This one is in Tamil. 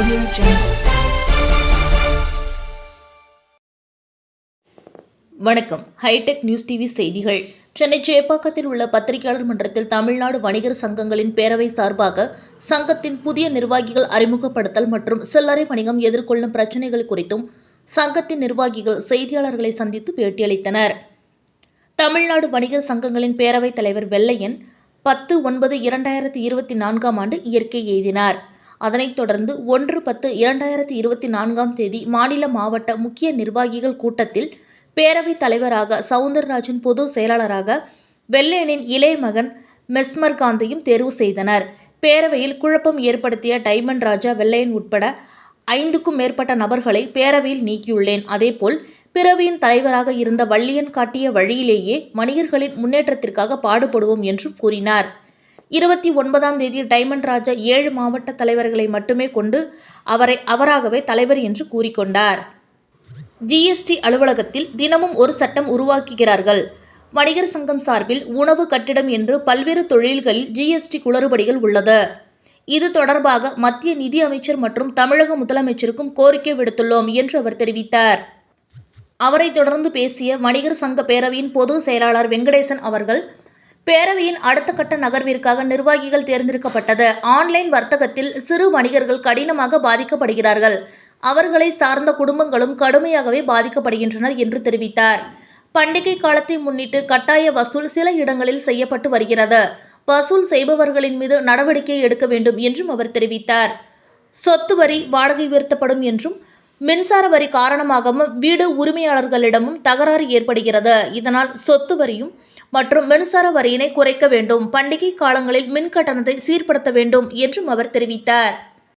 Audio Jungle. வணக்கம் ஹைடெக் நியூஸ் டிவி செய்திகள். சென்னை சேப்பாக்கத்தில் உள்ள பத்திரிகையாளர் மன்றத்தில் தமிழ்நாடு வணிகர் சங்கங்களின் பேரவை சார்பாக சங்கத்தின் புதிய நிர்வாகிகள் அறிமுகப்படுத்தல் மற்றும் சில்லறை வணிகம் எதிர்கொள்ளும் பிரச்சினைகள் குறித்தும் சங்கத்தின் நிர்வாகிகள் செய்தியாளர்களை சந்தித்து பேட்டியளித்தனர். தமிழ்நாடு வணிகர் சங்கங்களின் பேரவைத் தலைவர் வெள்ளையன் பத்து ஒன்பது இரண்டாயிரத்தி இருபத்தி நான்காம் ஆண்டு இயற்கை எய்தினார். அதனைத் தொடர்ந்து ஒன்று பத்து இரண்டாயிரத்தி இருபத்தி நான்காம் தேதி மாநில மாவட்ட முக்கிய நிர்வாகிகள் கூட்டத்தில் பேரவைத் தலைவராக சவுந்தரராஜன் பொது செயலாளராக வெள்ளையனின் இளைய மகன் மெஸ்மர் காந்தையும் தேர்வு செய்தனர். பேரவையில் குழப்பம் ஏற்படுத்திய டைமண்ட் ராஜா வெள்ளையன் உட்பட ஐந்துக்கும் மேற்பட்ட நபர்களை பேரவையில் நீக்கியுள்ளேன். அதேபோல் பிறவியின் தலைவராக இருந்த வள்ளியன் காட்டிய வழியிலேயே வணிகர்களின் முன்னேற்றத்திற்காக பாடுபடுவோம் என்றும் கூறினார். இருபத்தி ஒன்பதாம் தேதி டைமண்ட் ராஜா ஏழு மாவட்ட தலைவர்களை மட்டுமே கொண்டு அவரை அவராகவே தலைவர் என்று கூறிக்கொண்டார். ஜிஎஸ்டி அலுவலகத்தில் தினமும் ஒரு சட்டம் உருவாக்குகிறார்கள். வணிகர் சங்கம் சார்பில் உணவு கட்டிடம் என்று பல்வேறு தொழில்களில் ஜிஎஸ்டி குளறுபடிகள் உள்ளது. இது தொடர்பாக மத்திய நிதி அமைச்சர் மற்றும் தமிழக முதலமைச்சருக்கும் கோரிக்கை விடுத்துள்ளோம் என்று அவர் தெரிவித்தார். அவரை தொடர்ந்து பேசிய வணிகர் சங்க பேரவையின் பொது செயலாளர் வெங்கடேசன் அவர்கள் பேரவையின் அடுத்த கட்ட நகர்விற்காக நிர்வாகிகள் தேர்ந்தெடுக்கப்பட்டது. ஆன்லைன் வர்த்தகத்தில் சிறு வணிகர்கள் கடினமாக பாதிக்கப்படுகிறார்கள். அவர்களை சார்ந்த குடும்பங்களும் கடுமையாகவே பாதிக்கப்படுகின்றனர் என்று தெரிவித்தார். பண்டிகை காலத்தை முன்னிட்டு கட்டாய வசூல் சில இடங்களில் செய்யப்பட்டு வருகிறது. வசூல் செய்பவர்களின் மீது நடவடிக்கை எடுக்க வேண்டும் என்றும் அவர் தெரிவித்தார். சொத்து வரி வாடகை உயர்த்தப்படும் என்றும் மின்சார வரி காரணமாகவும் வீடு உரிமையாளர்களிடமும் தகராறு ஏற்படுகிறது. இதனால் சொத்து வரியும் மற்றும் மின்சார வரியினை குறைக்க வேண்டும். பண்டிகை காலங்களில் மின் கட்டணத்தை சீர்படுத்த வேண்டும் என்றும் அவர் தெரிவித்தார்.